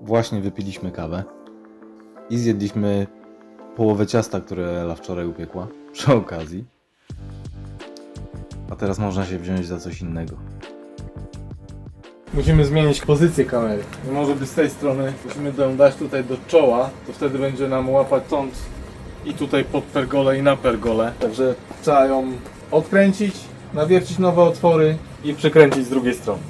Właśnie wypiliśmy kawę i zjedliśmy połowę ciasta, które Ela wczoraj upiekła przy okazji. A teraz można się wziąć za coś innego. Musimy zmienić pozycję kamery. Może być z tej strony. Musimy ją dać tutaj do czoła, to wtedy będzie nam łapać stąd i tutaj pod pergolę i na pergolę. Także trzeba ją odkręcić, nawiercić nowe otwory i przykręcić z drugiej strony.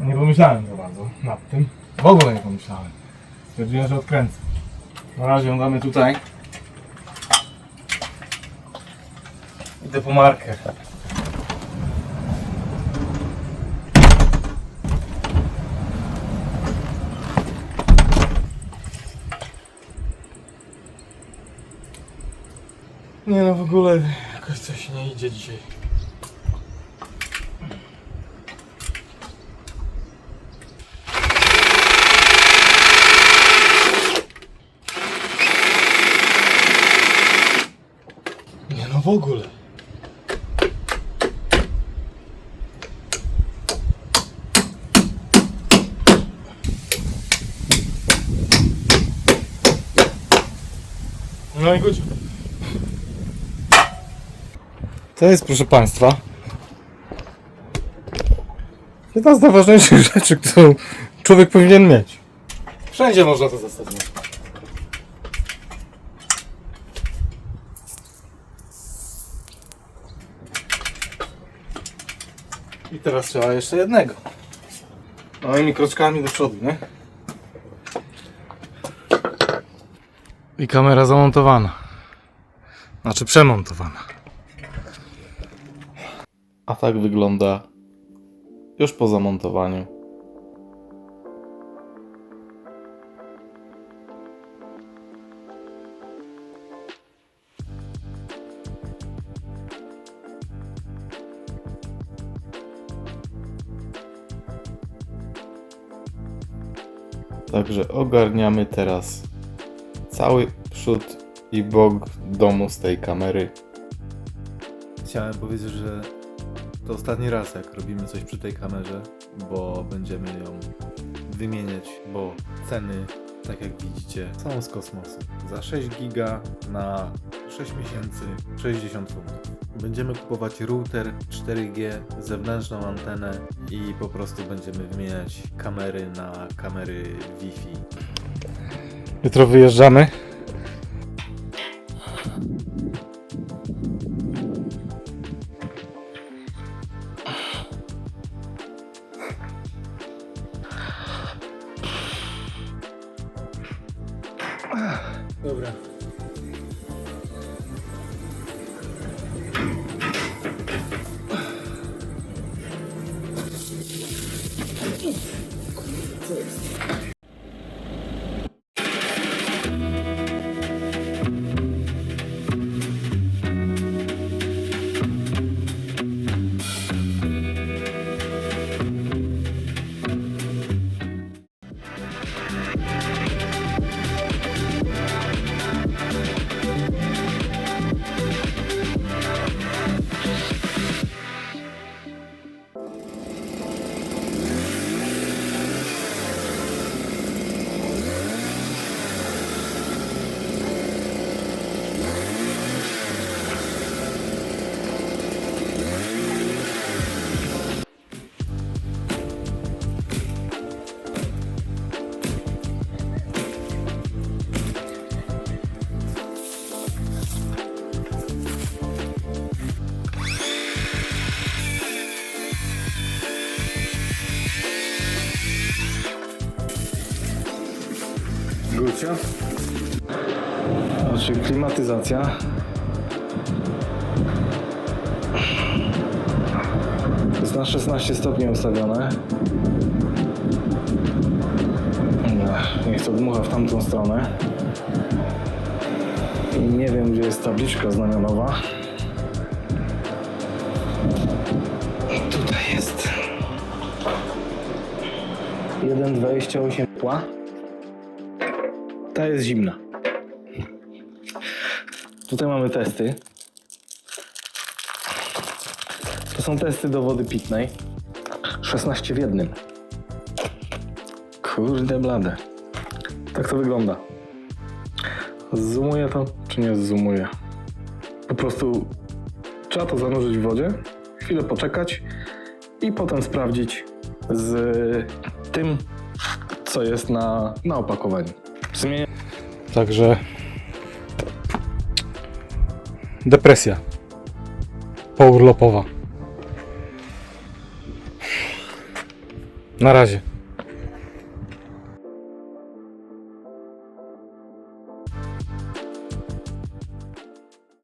Nie pomyślałem za bardzo nad tym. W ogóle nie pomyślałem. Stwierdziłem, że odkręcę. Na razie ją damy tutaj. Idę po marker. Nie no w ogóle jakoś coś nie idzie dzisiaj. W ogóle. No i chodź. To jest, proszę Państwa, jedna z najważniejszych rzeczy, którą człowiek powinien mieć. Wszędzie można to zastosować. I teraz trzeba jeszcze jednego. Małymi kroczkami do przodu, nie? I kamera zamontowana. Znaczy przemontowana. A tak wygląda już po zamontowaniu. Także ogarniamy teraz cały przód i bok domu z tej kamery. Chciałem powiedzieć, że to ostatni raz, jak robimy coś przy tej kamerze, bo będziemy ją wymieniać, bo ceny, tak jak widzicie, są z kosmosu. Za 6 giga na 6 miesięcy 60 funtów. Będziemy kupować router 4G, zewnętrzną antenę i po prostu będziemy wymieniać kamery na kamery Wi-Fi. Jutro wyjeżdżamy. Dobra. groups. Gucio. Znaczy klimatyzacja. Jest na 16 stopni ustawione. Nie, Niech to dmucha w tamtą stronę. I nie wiem, gdzie jest tabliczka znamionowa. Tutaj jest. 1,28 tła. Ta jest zimna. Tutaj mamy testy. To są testy do wody pitnej. 16 w jednym. Kurde blade. Tak to wygląda. Zoomuję to, czy nie zoomuję? Po prostu trzeba to zanurzyć w wodzie, chwilę poczekać i potem sprawdzić z tym, co jest na, na opakowaniu. Zmienię Także depresja pourlopowa. Na razie.